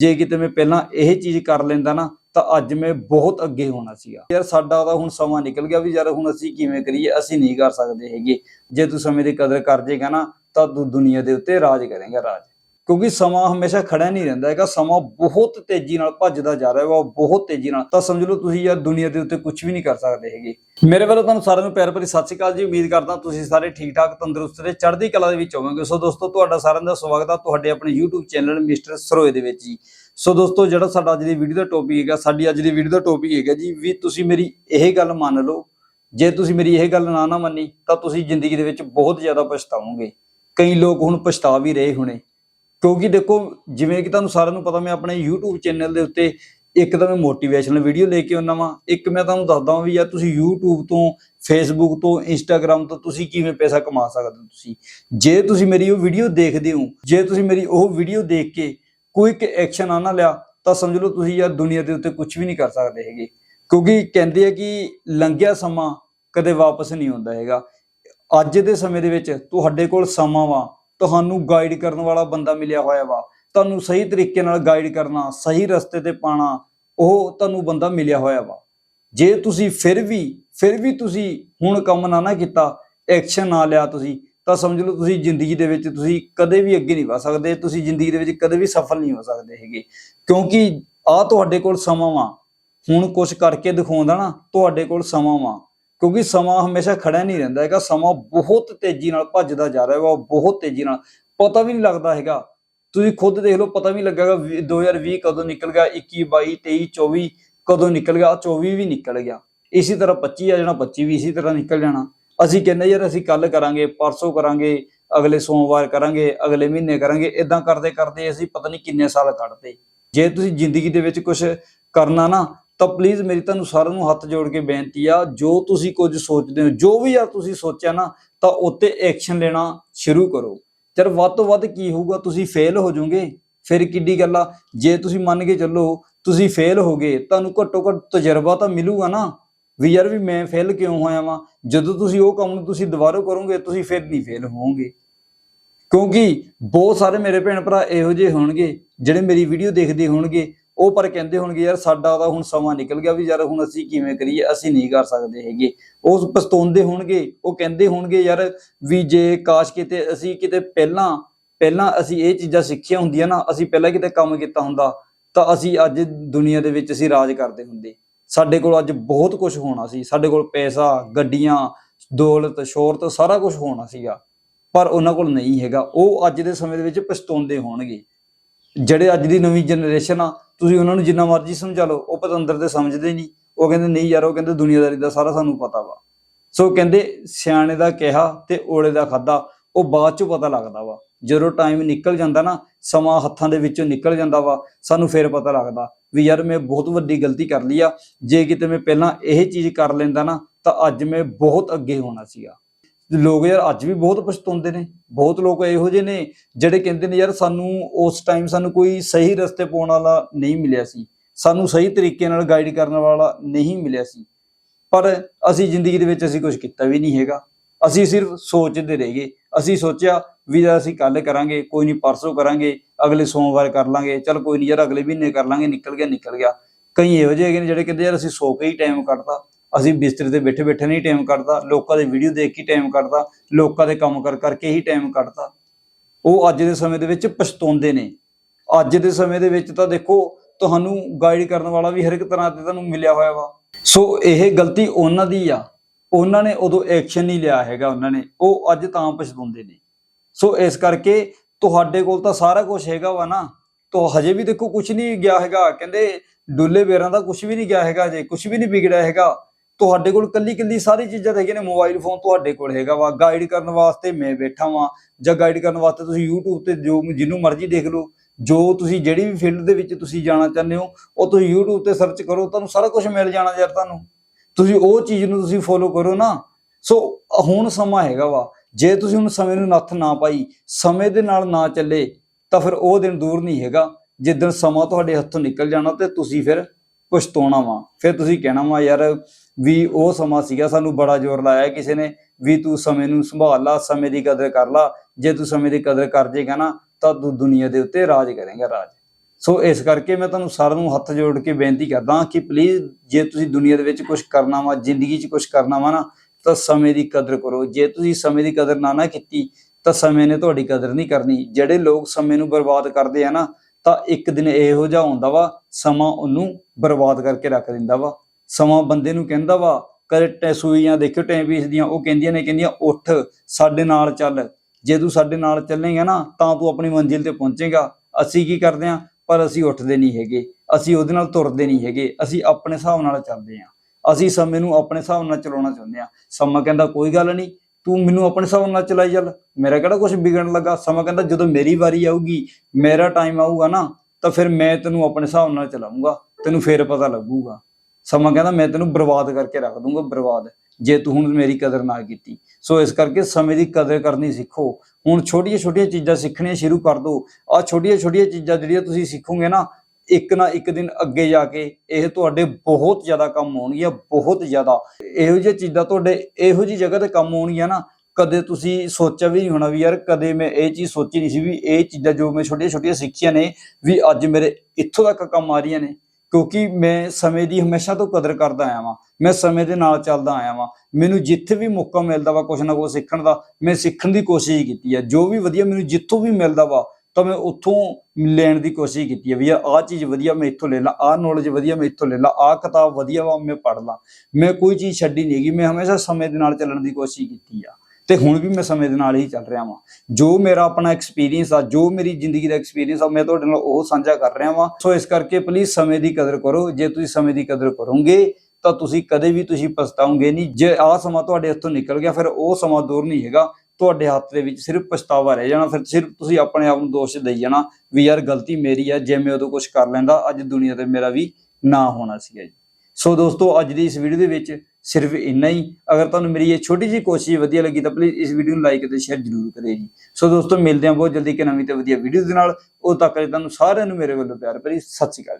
ਜੇ ਕਿਤੇ ਮੈਂ ਪਹਿਲਾਂ ਇਹ ਚੀਜ਼ ਕਰ ਲੈਂਦਾ ਨਾ, ਤਾਂ ਅੱਜ ਮੈਂ ਬਹੁਤ ਅੱਗੇ ਹੋਣਾ ਸੀਗਾ। ਯਾਰ ਸਾਡਾ ਤਾਂ ਹੁਣ ਸਮਾਂ ਨਿਕਲ ਗਿਆ ਵੀ ਯਾਰ ਹੁਣ ਅਸੀਂ ਕਿਵੇਂ ਕਰੀਏ, ਅਸੀਂ ਨਹੀਂ ਕਰ ਸਕਦੇ ਹੈਗੇ। ਜੇ ਤੂੰ ਸਮੇਂ ਦੀ ਕਦਰ ਕਰ ਜੇਗਾ ਨਾ, ਤਾਂ ਤੂੰ ਦੁਨੀਆ ਦੇ ਉੱਤੇ ਰਾਜ ਕਰੇਗਾ, ਰਾਜ। ਕਿਉਂਕਿ ਸਮਾਂ ਹਮੇਸ਼ਾ ਖੜਾ ਨਹੀਂ ਰਹਿੰਦਾ ਹੈਗਾ, ਸਮਾਂ ਬਹੁਤ ਤੇਜ਼ੀ ਨਾਲ ਭੱਜਦਾ ਜਾ ਰਿਹਾ ਵਾ ਬਹੁਤ ਤੇਜ਼ੀ ਨਾਲ। ਤਾਂ ਸਮਝ ਲਓ ਤੁਸੀਂ ਯਾਰ ਦੁਨੀਆ ਦੇ ਉੱਤੇ ਕੁਝ ਵੀ ਨਹੀਂ ਕਰ ਸਕਦੇ ਹੈਗੇ। ਮੇਰੇ ਵੱਲੋਂ ਤੁਹਾਨੂੰ ਸਾਰਿਆਂ ਨੂੰ ਪਿਆਰ ਭਰੀ ਸਤਿ ਸ਼੍ਰੀ ਅਕਾਲ ਜੀ। ਉਮੀਦ ਕਰਦਾ ਤੁਸੀਂ ਸਾਰੇ ਠੀਕ ਠਾਕ, ਤੰਦਰੁਸਤ ਤੇ ਚੜ੍ਹਦੀ ਕਲਾ ਦੇ ਵਿੱਚ ਹੋਵੋਗੇ। ਸੋ ਦੋਸਤੋ, ਤੁਹਾਡਾ ਸਾਰਿਆਂ ਦਾ ਸਵਾਗਤ ਆ ਤੁਹਾਡੇ ਆਪਣੇ YouTube ਚੈਨਲ ਮਿਸਟਰ ਸਰੋਏ ਦੇ ਵਿੱਚ ਜੀ। ਸੋ ਦੋਸਤੋ, ਜਿਹੜਾ ਸਾਡਾ ਅੱਜ ਦੀ ਵੀਡੀਓ ਦਾ ਟੌਪਿਕ ਹੈਗਾ, ਸਾਡੀ ਅੱਜ ਦੀ ਵੀਡੀਓ ਦਾ ਟੌਪਿਕ ਹੈਗਾ ਜੀ, ਵੀ ਤੁਸੀਂ ਮੇਰੀ ਇਹ ਗੱਲ ਮੰਨ ਲਓ। ਜੇ ਤੁਸੀਂ ਮੇਰੀ ਇਹ ਗੱਲ ਨਾ ਨਾ ਮੰਨੀ, ਤਾਂ ਤੁਸੀਂ ਜ਼ਿੰਦਗੀ ਦੇ ਵਿੱਚ ਬਹੁਤ ਜ਼ਿਆਦਾ ਪਛਤਾਓਗੇ। ਕਈ ਲੋਕ ਹੁਣ ਪਛਤਾ ਵੀ ਰਹੇ ਹੋਣੇ। ਕਿਉਂਕਿ ਦੇਖੋ, ਜਿਵੇਂ ਕਿ ਤੁਹਾਨੂੰ ਸਾਰਿਆਂ ਨੂੰ ਪਤਾ, ਮੈਂ ਆਪਣੇ YouTube ਚੈਨਲ ਦੇ ਉੱਤੇ ਇੱਕ ਤਾਂ ਮੈਂ ਮੋਟੀਵੇਸ਼ਨਲ ਵੀਡੀਓ ਲੈ ਕੇ ਆਉਣਾ ਵਾਂ, ਇੱਕ ਮੈਂ ਤੁਹਾਨੂੰ ਦੱਸਦਾ ਹਾਂ ਵੀ ਯਾਰ ਤੁਸੀਂ YouTube ਤੋਂ, Facebook ਤੋਂ, Instagram ਤੋਂ ਤੁਸੀਂ ਕਿਵੇਂ ਪੈਸਾ ਕਮਾ ਸਕਦੇ ਹੋ ਤੁਸੀਂ? ਜੇ ਤੁਸੀਂ ਮੇਰੀ ਉਹ ਵੀਡੀਓ ਦੇਖਦੇ ਹੋ, ਜੇ ਤੁਸੀਂ ਮੇਰੀ ਉਹ ਵੀਡੀਓ ਦੇਖ ਕੇ ਕੋਈ ਇੱਕ ਐਕਸ਼ਨ ਆ ਨਾ ਲਿਆ, ਤਾਂ ਸਮਝ ਲਓ ਤੁਸੀਂ ਯਾਰ ਦੁਨੀਆ ਦੇ ਉੱਤੇ ਕੁਝ ਵੀ ਨਹੀਂ ਕਰ ਸਕਦੇ ਹੈਗੇ। ਕਿਉਂਕਿ ਕਹਿੰਦੇ ਆ ਕਿ ਲੰਘਿਆ ਸਮਾਂ ਕਦੇ ਵਾਪਸ ਨਹੀਂ ਆਉਂਦਾ ਹੈਗਾ। ਅੱਜ ਦੇ ਸਮੇਂ ਦੇ ਵਿੱਚ ਤੁਹਾਡੇ ਕੋਲ ਸਮਾਂ ਵਾ ਤੁਹਾਨੂੰ ਗਾਈਡ ਕਰਨ ਵਾਲਾ ਬੰਦਾ ਮਿਲਿਆ ਹੋਇਆ ਵਾ। ਤੁਹਾਨੂੰ ਸਹੀ ਤਰੀਕੇ ਨਾਲ ਗਾਈਡ ਕਰਨਾ, ਸਹੀ ਰਸਤੇ ਤੇ ਪਾਣਾ ਉਹ ਤੁਹਾਨੂੰ ਬੰਦਾ ਮਿਲਿਆ ਹੋਇਆ ਵਾ। ਜੇ ਤੁਸੀਂ ਫਿਰ ਵੀ ਫਿਰ ਵੀ ਤੁਸੀਂ ਹੁਣ ਕੰਮ ਨਾ ਨਾ ਕੀਤਾ ਐਕਸ਼ਨ ਨਾ ਲਿਆ ਤੁਸੀਂ, ਤਾਂ ਸਮਝ ਲਓ ਤੁਸੀਂ ਜ਼ਿੰਦਗੀ ਦੇ ਵਿੱਚ ਤੁਸੀਂ ਕਦੇ ਵੀ ਅੱਗੇ ਨਹੀਂ ਵਧ ਸਕਦੇ, ਤੁਸੀਂ ਜ਼ਿੰਦਗੀ ਦੇ ਵਿੱਚ ਕਦੇ ਵੀ ਸਫਲ ਨਹੀਂ ਹੋ ਸਕਦੇ ਹੈਗੇ। ਕਿਉਂਕਿ ਆ ਤੁਹਾਡੇ ਕੋਲ ਸਮਾਂ ਵਾ। ਹੁਣ ਕੁਝ ਕਰਕੇ ਦਿਖਾਉਂਦਾ ਨਾ, ਤੁਹਾਡੇ ਕੋਲ ਸਮਾਂ ਵਾ। ਕਿਉਂਕਿ ਸਮਾਂ ਹਮੇਸ਼ਾ ਖੜਾ ਨਹੀਂ ਰਹਿੰਦਾ ਹੈਗਾ, ਸਮਾਂ ਬਹੁਤ ਤੇਜ਼ੀ ਨਾਲ ਭੱਜਦਾ ਜਾ ਰਿਹਾ ਵਾ ਬਹੁਤ ਤੇਜ਼ੀ ਨਾਲ, ਪਤਾ ਵੀ ਨਹੀਂ ਲੱਗਦਾ ਹੈਗਾ। ਤੁਸੀਂ ਖੁਦ ਦੇਖ ਲਓ, ਪਤਾ ਵੀ ਨਹੀਂ ਲੱਗਾਗਾ 2020 ਕਦੋਂ ਨਿਕਲ ਗਿਆ 21 22 23 24 ਕਦੋਂ ਨਿਕਲ ਗਿਆ 24 ਵੀ ਨਿਕਲ ਗਿਆ। ਇਸੇ ਤਰ੍ਹਾਂ 25 ਆ ਜਾਣਾ 25 ਵੀ ਇਸੇ ਤਰ੍ਹਾਂ ਨਿਕਲ ਜਾਣਾ। ਅਸੀਂ ਕਹਿੰਦੇ ਯਾਰ, ਅਸੀਂ ਕੱਲ ਕਰਾਂਗੇ, ਪਰਸੋਂ ਕਰਾਂਗੇ, ਅਗਲੇ ਸੋਮਵਾਰ ਕਰਾਂਗੇ, ਅਗਲੇ ਮਹੀਨੇ ਕਰਾਂਗੇ ਇਦਾਂ ਕਰਦੇ ਕਰਦੇ ਅਸੀਂ ਪਤਾ ਨਹੀਂ ਕਿੰਨੇ ਸਾਲ ਕੱਢਦੇ ਜੇ ਤੁਸੀਂ ਜ਼ਿੰਦਗੀ ਦੇ ਵਿੱਚ ਕੁਝ ਕਰਨਾ ਨਾ ਤਾਂ ਪਲੀਜ਼ ਮੇਰੀ ਤੁਹਾਨੂੰ ਸਾਰਿਆਂ ਨੂੰ ਹੱਥ ਜੋੜ ਕੇ ਬੇਨਤੀ ਆ, ਜੋ ਤੁਸੀਂ ਕੁਝ ਸੋਚਦੇ ਹੋ, ਜੋ ਵੀ ਯਾਰ ਤੁਸੀਂ ਸੋਚਿਆ ਨਾ, ਤਾਂ ਉੱਤੇ ਐਕਸ਼ਨ ਲੈਣਾ ਸ਼ੁਰੂ ਕਰੋ। ਯਾਰ ਵੱਧ ਤੋਂ ਵੱਧ ਕੀ ਹੋਊਗਾ, ਤੁਸੀਂ ਫੇਲ ਹੋ ਜਾਓਗੇ। ਫਿਰ ਕਿੱਡੀ ਗੱਲ ਆ, ਜੇ ਤੁਸੀਂ ਮੰਨ ਕੇ ਚੱਲੋ ਤੁਸੀਂ ਫੇਲ ਹੋ ਗਏ, ਤੁਹਾਨੂੰ ਘੱਟੋ ਘੱਟ ਤਜਰਬਾ ਤਾਂ ਮਿਲੂਗਾ ਨਾ, ਵੀ ਯਾਰ ਵੀ ਮੈਂ ਫੇਲ ਕਿਉਂ ਹੋਇਆ ਵਾਂ? ਜਦੋਂ ਤੁਸੀਂ ਉਹ ਕੰਮ ਨੂੰ ਤੁਸੀਂ ਦੁਬਾਰਾ ਕਰੋਗੇ, ਤੁਸੀਂ ਫਿਰ ਨਹੀਂ ਫੇਲ ਹੋਵੋਗੇ। ਕਿਉਂਕਿ ਬਹੁਤ ਸਾਰੇ ਮੇਰੇ ਭੈਣ ਭਰਾ ਇਹੋ ਜਿਹੇ ਹੋਣਗੇ, ਜਿਹੜੇ ਮੇਰੀ ਵੀਡੀਓ ਦੇਖਦੇ ਹੋਣਗੇ ਉਹ ਪਰ ਕਹਿੰਦੇ ਹੋਣਗੇ, ਯਾਰ ਸਾਡਾ ਤਾਂ ਹੁਣ ਸਮਾਂ ਨਿਕਲ ਗਿਆ ਵੀ ਯਾਰ ਹੁਣ ਅਸੀਂ ਕਿਵੇਂ ਕਰੀਏ, ਅਸੀਂ ਨਹੀਂ ਕਰ ਸਕਦੇ ਹੈਗੇ। ਉਹ ਪਛਤਾਉਂਦੇ ਹੋਣਗੇ, ਉਹ ਕਹਿੰਦੇ ਹੋਣਗੇ, ਯਾਰ ਵੀ ਜੇ ਕਾਸ਼ ਕਿਤੇ ਅਸੀਂ ਕਿਤੇ ਪਹਿਲਾਂ ਪਹਿਲਾਂ ਅਸੀਂ ਇਹ ਚੀਜ਼ਾਂ ਸਿੱਖੀਆਂ ਹੁੰਦੀਆਂ ਨਾ, ਅਸੀਂ ਪਹਿਲਾਂ ਕਿਤੇ ਕੰਮ ਕੀਤਾ ਹੁੰਦਾ, ਤਾਂ ਅਸੀਂ ਅੱਜ ਦੁਨੀਆ ਦੇ ਵਿੱਚ ਅਸੀਂ ਰਾਜ ਕਰਦੇ ਹੁੰਦੇ। ਸਾਡੇ ਕੋਲ ਅੱਜ ਬਹੁਤ ਕੁਝ ਹੋਣਾ ਸੀ। ਸਾਡੇ ਕੋਲ ਪੈਸਾ, ਗੱਡੀਆਂ, ਦੌਲਤ, ਸ਼ੋਹਰਤ ਸਾਰਾ ਕੁਝ ਹੋਣਾ ਸੀਗਾ, ਪਰ ਉਹਨਾਂ ਕੋਲ ਨਹੀਂ ਹੈਗਾ। ਉਹ ਅੱਜ ਦੇ ਸਮੇਂ ਦੇ ਵਿੱਚ ਪਛਤਾਉਂਦੇ ਹੋਣਗੇ। ਜਿਹੜੇ ਅੱਜ ਦੀ ਨਵੀਂ ਜਨਰੇਸ਼ਨ ਆ, ਤੁਸੀਂ ਉਹਨਾਂ ਨੂੰ ਜਿੰਨਾ ਮਰਜ਼ੀ ਸਮਝਾ ਲਓ, ਉਹ ਪਤੰਦਰ ਤੇ ਸਮਝਦੇ ਨਹੀਂ। ਉਹ ਕਹਿੰਦੇ, ਨਹੀਂ ਯਾਰ, ਉਹ ਕਹਿੰਦੇ ਦੁਨੀਆਦਾਰੀ ਦਾ ਸਾਰਾ ਸਾਨੂੰ ਪਤਾ ਵਾ। ਸੋ ਕਹਿੰਦੇ, ਸਿਆਣੇ ਦਾ ਕਿਹਾ ਤੇ ਓਲੇ ਦਾ ਖਾਦਾ ਉਹ ਬਾਅਦ ਚ ਪਤਾ ਲੱਗਦਾ ਵਾ। ਜਦੋਂ ਟਾਈਮ ਨਿਕਲ ਜਾਂਦਾ ਨਾ, ਸਮਾਂ ਹੱਥਾਂ ਦੇ ਵਿੱਚੋਂ ਨਿਕਲ ਜਾਂਦਾ ਵਾ, ਸਾਨੂੰ ਫੇਰ ਪਤਾ ਲੱਗਦਾ ਵੀ ਯਾਰ, ਮੈਂ ਬਹੁਤ ਵੱਡੀ ਗਲਤੀ ਕਰ ਲਈ ਆ। ਜੇ ਕਿਤੇ ਮੈਂ ਪਹਿਲਾਂ ਇਹ ਚੀਜ਼ ਕਰ ਲੈਂਦਾ ਨਾ, ਤਾਂ ਅੱਜ ਮੈਂ ਬਹੁਤ ਅੱਗੇ ਹੋਣਾ ਸੀਗਾ। ਲੋਕ ਯਾਰ ਅੱਜ ਵੀ ਬਹੁਤ ਪਛਤਾਉਂਦੇ ਨੇ, ਬਹੁਤ ਲੋਕ ਇਹੋ ਜਿਹੇ ਨੇ ਜਿਹੜੇ ਕਹਿੰਦੇ ਨੇ ਯਾਰ ਸਾਨੂੰ ਉਸ ਟਾਈਮ ਸਾਨੂੰ ਕੋਈ ਸਹੀ ਰਸਤੇ ਪਾਉਣ ਵਾਲਾ ਨਹੀਂ ਮਿਲਿਆ ਸੀ, ਸਾਨੂੰ ਸਹੀ ਤਰੀਕੇ ਨਾਲ ਗਾਈਡ ਕਰਨ ਵਾਲਾ ਨਹੀਂ ਮਿਲਿਆ ਸੀ। ਪਰ ਅਸੀਂ ਜ਼ਿੰਦਗੀ ਦੇ ਵਿੱਚ ਅਸੀਂ ਕੁਝ ਕੀਤਾ ਵੀ ਨਹੀਂ ਹੈਗਾ, ਅਸੀਂ ਸਿਰਫ ਸੋਚਦੇ ਰਹਿ ਗਏ ਅਸੀਂ ਸੋਚਿਆ ਵੀ ਯਾਰ ਅਸੀਂ ਕੱਲ ਕਰਾਂਗੇ, ਕੋਈ ਨਹੀਂ ਪਰਸੋਂ ਕਰਾਂਗੇ, ਅਗਲੇ ਸੋਮਵਾਰ ਕਰ ਲਾਂਗੇ, ਚਲ ਕੋਈ ਨਹੀਂ ਯਾਰ ਅਗਲੇ ਮਹੀਨੇ ਕਰ ਲਾਂਗੇ, ਨਿਕਲ ਗਿਆ ਨਿਕਲ ਗਿਆ। ਕਈ ਇਹੋ ਜਿਹੇ ਹੈਗੇ ਨੇ ਜਿਹੜੇ ਕਹਿੰਦੇ ਯਾਰ ਅਸੀਂ ਸੋ ਕੇ ਹੀ ਟਾਈਮ ਕੱਢਤਾ ਅਸੀਂ ਬਿਸਤਰੇ ਤੇ ਬੈਠੇ ਬੈਠੇ ਨਹੀਂ ਟਾਈਮ ਕੱਢਦਾ, ਲੋਕਾਂ ਦੇ ਵੀਡੀਓ ਦੇਖ ਕੇ ਟਾਈਮ ਕੱਢਦਾ, ਲੋਕਾਂ ਦੇ ਕੰਮ ਕਰ ਕਰਕੇ ਹੀ ਟਾਈਮ ਕੱਢਦਾ। ਉਹ ਅੱਜ ਦੇ ਸਮੇਂ ਦੇ ਵਿੱਚ ਪਛਤਾਉਂਦੇ ਨੇ। ਅੱਜ ਦੇ ਸਮੇਂ ਦੇ ਵਿੱਚ ਤਾਂ ਦੇਖੋ, ਤੁਹਾਨੂੰ ਗਾਈਡ ਕਰਨ ਵਾਲਾ ਵੀ ਹਰ ਇੱਕ ਤਰ੍ਹਾਂ ਤੇ ਤੁਹਾਨੂੰ ਮਿਲਿਆ ਹੋਇਆ ਵਾ। ਸੋ ਇਹ ਗਲਤੀ ਉਹਨਾਂ ਦੀ ਆ। ਉਹਨਾਂ ਨੇ ਉਦੋਂ ਐਕਸ਼ਨ ਨਹੀਂ ਲਿਆ ਹੈਗਾ ਉਹਨਾਂ ਨੇ। ਉਹ ਅੱਜ ਤਾਂ ਪਛਤਾਉਂਦੇ ਨੇ। ਸੋ ਇਸ ਕਰਕੇ ਤੁਹਾਡੇ ਕੋਲ ਤਾਂ ਸਾਰਾ ਕੁਝ ਹੈਗਾ ਵਾ ਨਾ। ਤੋ ਹਜੇ ਵੀ ਦੇਖੋ ਕੁਝ ਨਹੀਂ ਗਿਆ ਹੈਗਾ। ਕਹਿੰਦੇ ਡੁੱਲੇ ਬੇਰਾਂ ਦਾ ਕੁਝ ਵੀ ਨਹੀਂ ਗਿਆ ਹੈਗਾ ਜੇ ਕੁਝ ਵੀ ਨਹੀਂ ਵਿਗੜਿਆ ਹੈਗਾ। ਤੁਹਾਡੇ ਕੋਲ ਕੱਲੀ ਕੱਲੀ ਸਾਰੀ ਚੀਜ਼ਾਂ ਹੈਗੀਆਂ ਨੇ ਮੋਬਾਈਲ ਫੋਨ ਤੁਹਾਡੇ ਕੋਲ ਹੈਗਾ ਵਾ ਗਾਈਡ ਕਰਨ ਵਾਸਤੇ ਮੈਂ ਬੈਠਾ ਵਾਂ, ਜਾਂ ਗਾਈਡ ਕਰਨ ਵਾਸਤੇ ਤੁਸੀਂ YouTube ਤੇ ਜੋ ਜਿਹਨੂੰ ਮਰਜ਼ੀ ਦੇਖ ਲਓ, ਜੋ ਤੁਸੀਂ ਜਿਹੜੀ ਵੀ ਫੀਲਡ ਦੇ ਵਿੱਚ ਤੁਸੀਂ ਜਾਣਾ ਚਾਹੁੰਦੇ ਹੋ, ਉਹ ਤੁਸੀਂ YouTube ਤੇ ਸਰਚ ਕਰੋ, ਤੁਹਾਨੂੰ ਸਾਰਾ ਕੁਝ ਮਿਲ ਜਾਣਾ ਯਾਰ ਤੁਹਾਨੂੰ। ਤੁਸੀਂ ਉਹ ਚੀਜ਼ ਨੂੰ ਤੁਸੀਂ ਫੋਲੋ ਕਰੋ ਨਾ। ਸੋ ਹੁਣ ਸਮਾਂ ਹੈਗਾ ਵਾ, ਜੇ ਤੁਸੀਂ ਹੁਣ ਸਮੇਂ ਨੂੰ ਨੱਥ ਨਾ ਪਾਈ, ਸਮੇਂ ਦੇ ਨਾਲ ਨਾ ਚੱਲੇ, ਤਾਂ ਫਿਰ ਉਹ ਦਿਨ ਦੂਰ ਨਹੀਂ ਹੈਗਾ। ਜਿੱਦਣ ਸਮਾਂ ਤੁਹਾਡੇ ਹੱਥੋਂ ਨਿਕਲ ਜਾਣਾ ਤੇ ਤੁਸੀਂ ਫਿਰ ਪਛਤਾਉਣਾ ਵਾ। ਫਿਰ ਤੁਸੀਂ ਕਹਿਣਾ ਵਾ, ਯਾਰ ਵੀ ਉਹ ਸਮਾਂ ਸੀਗਾ, ਸਾਨੂੰ ਬੜਾ ਜ਼ੋਰ ਲਾਇਆ ਕਿਸੇ ਨੇ, ਵੀ ਤੂੰ ਸਮੇਂ ਨੂੰ ਸੰਭਾਲ ਲਾ, ਸਮੇਂ ਦੀ ਕਦਰ ਕਰ ਲਾ। ਜੇ ਤੂੰ ਸਮੇਂ ਦੀ ਕਦਰ ਕਰ ਜੇਗਾ ਨਾ, ਤਾਂ ਤੂੰ ਦੁਨੀਆ ਦੇ ਉੱਤੇ ਰਾਜ ਕਰੇਗਾ, ਰਾਜ। ਸੋ ਇਸ ਕਰਕੇ ਮੈਂ ਤੁਹਾਨੂੰ ਸਾਰਿਆਂ ਨੂੰ ਹੱਥ ਜੋੜ ਕੇ ਬੇਨਤੀ ਕਰਦਾ ਕਿ ਪਲੀਜ਼ ਜੇ ਤੁਸੀਂ ਦੁਨੀਆ ਦੇ ਵਿੱਚ ਕੁਝ ਕਰਨਾ ਵਾ, ਜ਼ਿੰਦਗੀ 'ਚ ਕੁਝ ਕਰਨਾ ਵਾ ਨਾ, ਤਾਂ ਸਮੇਂ ਦੀ ਕਦਰ ਕਰੋ। ਜੇ ਤੁਸੀਂ ਸਮੇਂ ਦੀ ਕਦਰ ਨਾ ਨਾ ਕੀਤੀ, ਤਾਂ ਸਮੇਂ ਨੇ ਤੁਹਾਡੀ ਕਦਰ ਨਹੀਂ ਕਰਨੀ। ਜਿਹੜੇ ਲੋਕ ਸਮੇਂ ਨੂੰ ਬਰਬਾਦ ਕਰਦੇ ਆ ਨਾ ਤਾਂ ਇੱਕ ਦਿਨ ਇਹੋ ਜਿਹਾ ਹੁੰਦਾ ਵਾ, ਸਮਾਂ ਉਹਨੂੰ ਬਰਬਾਦ ਕਰਕੇ ਰੱਖ ਦਿੰਦਾ ਵਾ। ਸਮਾਂ ਬੰਦੇ ਨੂੰ ਕਹਿੰਦਾ ਵਾ, ਕਦੇ ਟੈ, ਸੂਈਆਂ ਦੇਖਿਓ ਟੈਂਪੀਸ ਦੀਆਂ, ਉਹ ਕਹਿੰਦੀਆਂ ਨੇ, ਕਹਿੰਦੀਆਂ, ਉੱਠ, ਸਾਡੇ ਨਾਲ ਚੱਲ। ਜੇ ਤੂੰ ਸਾਡੇ ਨਾਲ ਚੱਲੇਗਾ ਨਾ, ਤਾਂ ਤੂੰ ਆਪਣੀ ਮੰਜ਼ਿਲ ਤੇ ਪਹੁੰਚੇਗਾ। ਅਸੀਂ ਕੀ ਕਰਦੇ ਹਾਂ ਪਰ ਅਸੀਂ ਉੱਠਦੇ ਨਹੀਂ ਹੈਗੇ। ਅਸੀਂ ਉਹਦੇ ਨਾਲ ਤੁਰਦੇ ਨਹੀਂ ਹੈਗੇ। ਅਸੀਂ ਆਪਣੇ ਹਿਸਾਬ ਨਾਲ ਚੱਲਦੇ ਹਾਂ ਅਸੀਂ ਸਮੇਂ ਨੂੰ ਆਪਣੇ ਹਿਸਾਬ ਨਾਲ ਚਲਾਉਣਾ ਚਾਹੁੰਦੇ ਹਾਂ ਸਮਾਂ ਕਹਿੰਦਾ ਕੋਈ ਗੱਲ ਨਹੀਂ। ਤੂੰ ਮੈਨੂੰ ਆਪਣੇ ਹਿਸਾਬ ਨਾਲ ਚਲਾਈ ਚੱਲ। ਮੇਰਾ ਕਿਹੜਾ ਕੁਝ ਵਿਗੜਨ ਲੱਗਾ? ਸਮਾਂ ਕਹਿੰਦਾ ਜਦੋਂ ਮੇਰੀ ਵਾਰੀ ਆਊਗੀ, ਮੇਰਾ ਟਾਈਮ ਆਊਗਾ ਨਾ, ਤਾਂ ਫਿਰ ਮੈਂ ਤੈਨੂੰ ਆਪਣੇ ਹਿਸਾਬ ਨਾਲ ਚਲਾਉਂਗਾ ਤੈਨੂੰ ਫੇਰ ਪਤਾ ਲੱਗੂਗਾ। ਸਮਾਂ ਕਹਿੰਦਾ ਮੈਂ ਤੈਨੂੰ ਬਰਬਾਦ ਕਰਕੇ ਰੱਖ ਦੂੰਗਾ, ਬਰਬਾਦ। ਜੇ ਤੂੰ ਹੁਣ ਮੇਰੀ ਕਦਰ ਨਾ ਕੀਤੀ। ਸੋ ਇਸ ਕਰਕੇ ਸਮੇਂ ਦੀ ਕਦਰ ਕਰਨੀ ਸਿੱਖੋ। ਹੁਣ ਛੋਟੀਆਂ ਛੋਟੀਆਂ ਚੀਜ਼ਾਂ ਸਿੱਖਣੀਆਂ ਸ਼ੁਰੂ ਕਰ ਦਿਓ ਆ ਛੋਟੀਆਂ ਛੋਟੀਆਂ ਚੀਜ਼ਾਂ ਜਿਹੜੀਆਂ ਤੁਸੀਂ ਸਿੱਖੋਗੇ ਨਾ ਇੱਕ ਨਾ ਇੱਕ ਦਿਨ ਅੱਗੇ ਜਾ ਕੇ ਇਹ ਤੁਹਾਡੇ ਬਹੁਤ ਜ਼ਿਆਦਾ ਕੰਮ ਆਉਣਗੀਆਂ ਬਹੁਤ ਜ਼ਿਆਦਾ। ਇਹੋ ਜਿਹੀਆਂ ਚੀਜ਼ਾਂ ਤੁਹਾਡੇ ਇਹੋ ਜਿਹੀ ਜਗ੍ਹਾ ਤੇ ਕੰਮ ਆਉਣਗੀਆਂ ਨਾ, ਕਦੇ ਤੁਸੀਂ ਸੋਚਿਆ ਵੀ ਨਹੀਂ ਹੋਣਾ ਵੀ ਯਾਰ ਕਦੇ ਮੈਂ ਇਹ ਚੀਜ਼ ਸੋਚੀ ਨਹੀਂ ਸੀ ਵੀ ਇਹ ਚੀਜ਼ਾਂ ਜੋ ਮੈਂ ਛੋਟੀਆਂ ਛੋਟੀਆਂ ਸਿੱਖੀਆਂ ਨੇ ਵੀ ਅੱਜ ਮੇਰੇ ਇੱਥੋਂ ਤੱਕ ਕੰਮ ਆ ਰਹੀਆਂ ਨੇ। ਕਿਉਂਕਿ ਮੈਂ ਸਮੇਂ ਦੀ ਹਮੇਸ਼ਾ ਤੋਂ ਕਦਰ ਕਰਦਾ ਆਇਆ ਵਾਂ। ਮੈਂ ਸਮੇਂ ਦੇ ਨਾਲ ਚੱਲਦਾ ਆਇਆ ਵਾਂ। ਮੈਨੂੰ ਜਿੱਥੇ ਵੀ ਮੌਕਾ ਮਿਲਦਾ ਵਾ ਕੁਝ ਨਾ ਕੁਝ ਸਿੱਖਣ ਦਾ, ਮੈਂ ਸਿੱਖਣ ਦੀ ਕੋਸ਼ਿਸ਼ ਕੀਤੀ ਹੈ ਜੋ ਵੀ ਵਧੀਆ ਮੈਨੂੰ ਜਿੱਥੋਂ ਵੀ ਮਿਲਦਾ ਵਾ ਤਾਂ ਮੈਂ ਉੱਥੋਂ ਲੈਣ ਦੀ ਕੋਸ਼ਿਸ਼ ਕੀਤੀ ਹੈ, ਵੀ ਆਹ ਚੀਜ਼ ਵਧੀਆ ਮੈਂ ਇੱਥੋਂ ਲੈ ਲਾਂ, ਆਹ ਨੌਲੇਜ ਵਧੀਆ ਮੈਂ ਇੱਥੋਂ ਲੈ ਲਾਂ, ਆਹ ਕਿਤਾਬ ਵਧੀਆ ਵਾ ਮੈਂ ਪੜ੍ਹ ਲਾਂ। ਮੈਂ ਕੋਈ ਚੀਜ਼ ਛੱਡੀ ਨਹੀਂ ਹੈਗੀ, ਮੈਂ ਹਮੇਸ਼ਾ ਸਮੇਂ ਦੇ ਨਾਲ ਚੱਲਣ ਦੀ ਕੋਸ਼ਿਸ਼ ਕੀਤੀ ਆ। ਤੇ ਹੁਣ ਵੀ ਮੈਂ ਸਮੇਂ ਦੇ ਨਾਲ ਹੀ ਚੱਲ ਰਿਹਾ ਵਾਂ। ਜੋ ਮੇਰਾ ਆਪਣਾ ਐਕਸਪੀਰੀਅੰਸ ਆ, ਜੋ ਮੇਰੀ ਜ਼ਿੰਦਗੀ ਦਾ ਐਕਸਪੀਰੀਅੰਸ ਆ, ਮੈਂ ਤੁਹਾਡੇ ਨਾਲ ਉਹ ਸਾਂਝਾ ਕਰ ਰਿਹਾ ਵਾਂ। ਸੋ ਇਸ ਕਰਕੇ ਪਲੀਜ਼ ਸਮੇਂ ਦੀ ਕਦਰ ਕਰੋ। ਜੇ ਤੁਸੀਂ ਸਮੇਂ ਦੀ ਕਦਰ ਕਰੋਗੇ, ਤਾਂ ਤੁਸੀਂ ਕਦੇ ਵੀ ਤੁਸੀਂ ਪਛਤਾਓਗੇ ਨਹੀਂ ਜੇ ਆਹ ਸਮਾਂ ਤੁਹਾਡੇ ਹੱਥੋਂ ਨਿਕਲ ਗਿਆ, ਫਿਰ ਉਹ ਸਮਾਂ ਦੂਰ ਨਹੀਂ ਹੈਗਾ। ਤੁਹਾਡੇ ਹੱਥ ਦੇ ਵਿੱਚ ਸਿਰਫ ਪਛਤਾਵਾ ਰਹਿ ਜਾਣਾ, ਫਿਰ ਸਿਰਫ ਤੁਸੀਂ ਆਪਣੇ ਆਪ ਨੂੰ ਦੋਸ਼ ਦੇਈ ਜਾਣਾ ਵੀ ਯਾਰ ਗਲਤੀ ਮੇਰੀ ਆ, ਜੇ ਮੈਂ ਉਦੋਂ ਕੁਝ ਕਰ ਲੈਂਦਾ, ਅੱਜ ਦੁਨੀਆ ਤੇ ਮੇਰਾ ਵੀ ਨਾ ਹੋਣਾ ਸੀਗਾ ਜੀ। ਸੋ ਦੋਸਤੋ, ਅੱਜ ਦੀ ਇਸ ਵੀਡੀਓ ਦੇ ਵਿੱਚ ਸਿਰਫ ਇੰਨਾ ਹੀ। ਅਗਰ ਤੁਹਾਨੂੰ ਮੇਰੀ ਇਹ ਛੋਟੀ ਜਿਹੀ ਕੋਸ਼ਿਸ਼ ਵਧੀਆ ਲੱਗੀ ਤਾਂ ਪਲੀਜ਼ ਇਸ ਵੀਡੀਓ ਨੂੰ ਲਾਈਕ ਅਤੇ ਸ਼ੇਅਰ ਜ਼ਰੂਰ ਕਰਿਓ ਜੀ। ਸੋ ਦੋਸਤੋ, ਮਿਲਦੇ ਹਾਂ ਬਹੁਤ ਜਲਦੀ ਇੱਕ ਨਵੀਂ ਤੇ ਵਧੀਆ ਵੀਡੀਓ ਦੇ ਨਾਲ। ਉਦੋਂ ਤੱਕ ਲਈ ਤੁਹਾਨੂੰ ਸਾਰਿਆਂ ਨੂੰ ਮੇਰੇ ਵੱਲੋਂ ਪਿਆਰ ਭਰੀ ਸਤਿ ਸ਼੍ਰੀ ਅਕਾਲ